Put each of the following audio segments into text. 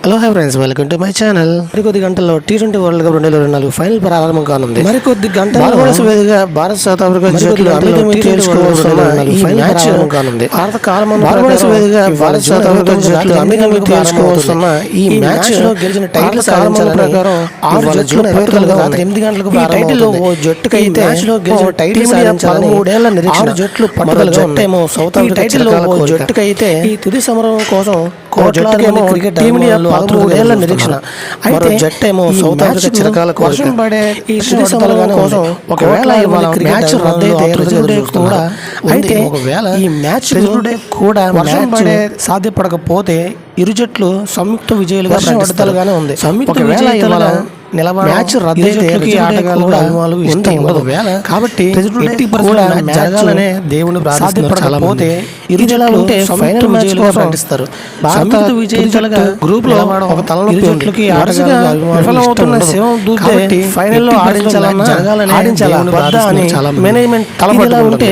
Hello hi friends welcome to my channel మరికొద్ది గంటల్లో T twenty world cup రెండు వేల ఇరవై నాలుగు ఫైనల్ ప్రారంభం కానుంది. మరికొద్ది గంటల వేదికగా భారత్ సౌత్ ఆఫ్రికా కానుంది. భారత కాలమాన వేదికగా భారత్ సౌత్ ఆఫ్రికా జట్లు అమెరికా తేల్చుకోవాల్సిన ఈ మ్యాచ్లో గెలిచిన టైటిల్ సాధించాలని ప్రకారం ఆరు జట్లు ఎనిమిది గంటలకు ఈ టైటిల్లో ఓ జట్టుకు అయితే మ్యాచ్లో గెలిచిన టైటిల్ సాధించాలని మూడేళ్ళ నిరీక్షణ జట్లు పట్టుదలగా ఉన్నాయేమో సౌత్ ఆఫ్రికా టైటిల్లో ఓ జట్టుకు అయితే ఈ తుది సమరం కోసం కోట్లాది క్రికెట్ టీమిండియా పదమూడేళ్ళ నిరీక్షణ. అయితే జట్టు ఏమో సౌత్ ఆఫ్రికా చిరకాల వర్షం పడే ఈ కోసం ఒకవేళ ఇవాళ మ్యాచ్ రద్దయితే కూడా అయితే ఒకవేళ ఈ మ్యాచ్ కూడా వర్షం పడే సాధ్యపడకపోతే ఇరు జట్లు సంయుక్త విజయాలుగా ఉంది. సంయుక్త విజయాల మ్యాచ్ రద్దయితే ఆటగాళ్ళు అభిమానులు ఇష్టం ఉండదు. కాబట్టి ఎట్టి కూడా జరగాలనే దేవుని సాధ్యపడకపోతే ఇరు ఉంటే ఫైనల్ మ్యాచ్ ప్రకటిస్తారు భారత విజేతలుగా గ్రూప్లో ఒక తలనొప్పి జట్లకి వరుసగా విఫలమవుతున్న శివం దూతే ఫైనల్లో ఆడించాలన్నా జరగాలని ఆడించాలని అని మేనేజ్మెంట్ తలపడుతూ ఉంటే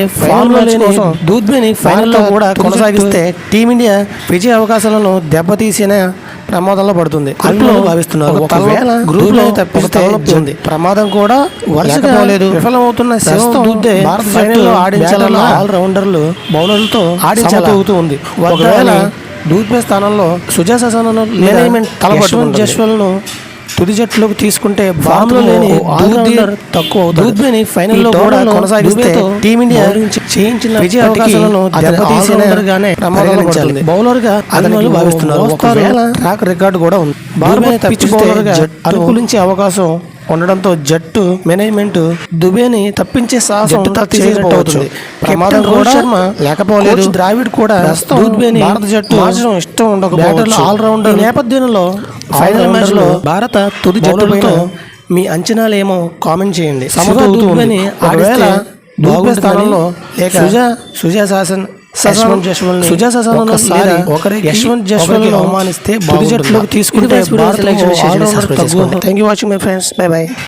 దూద్బేని ఫైనల్లో కూడా కొనసాగిస్తే టీమిండియా విజయ అవకాశాలను దెబ్బతీసిన ప్రమాదంలో పడుతుంది. భావిస్తున్నారు ఒకవేళ గ్రూప్లో తప్పిస్తే ఉంది. ప్రమాదం కూడా వరుసగా లేదు విఫలమవుతున్న శివం దూద్దే భారత ఫైనల్లో ఆడించాలన్న ఆల్ రౌండర్లు బౌలర్లతో ఆడించబోతూ ఉంది. ఒకవేళ దూద్బే స్థానంలో మేనేజ్మెంట్ తలపట్టుకుని జస్వల్ను తుది జట్టులోకి తీసుకుంటే ఫామ్లో లేని తక్కువ దూద్బేని ఫైనల్లో కూడా కొనసాగిస్తే టీమిండియా చేయించిన విజయ అవకాశాలను దెబ్బతీసిన గానే ప్రమాదంలో పడుతుంది. బౌలర్గా అదనలు భావిస్తున్నారు ట్రాక్ రికార్డు కూడా ఉంది. భారత పిచ్ బౌలర్గా అనుకూలించే అవకాశం ఉండడంతో జట్టు మేనేజ్మెంట్ దుబేని తప్పించే సాహసం అవుతుంది. ప్రమాదం కూడా శర్మ లేకపోలేదు ద్రావిడ్ కూడా భారత జట్టు మార్చడం ఇష్టం ఉండకపోవచ్చు. ఆల్ రౌండర్ నేపథ్యంలో ఫైనల్ మ్యాచ్లో భారత తుది జట్టుపైన మీ అంచనాలు ఏమో కామెంట్ చేయండి. దుబేని ఒకవేళ బాగుండే స్థానంలో లేక సుజా సుజా శాసన్ యశ్వంత్ జస్వాల్ సుజా శాసన్ ఒకసారి ఒకరి యశ్వంత్ జస్వాల్ అవమానిస్తే తుది జట్టులోకి తీసుకుంటే భారత thank you watching my friends bye bye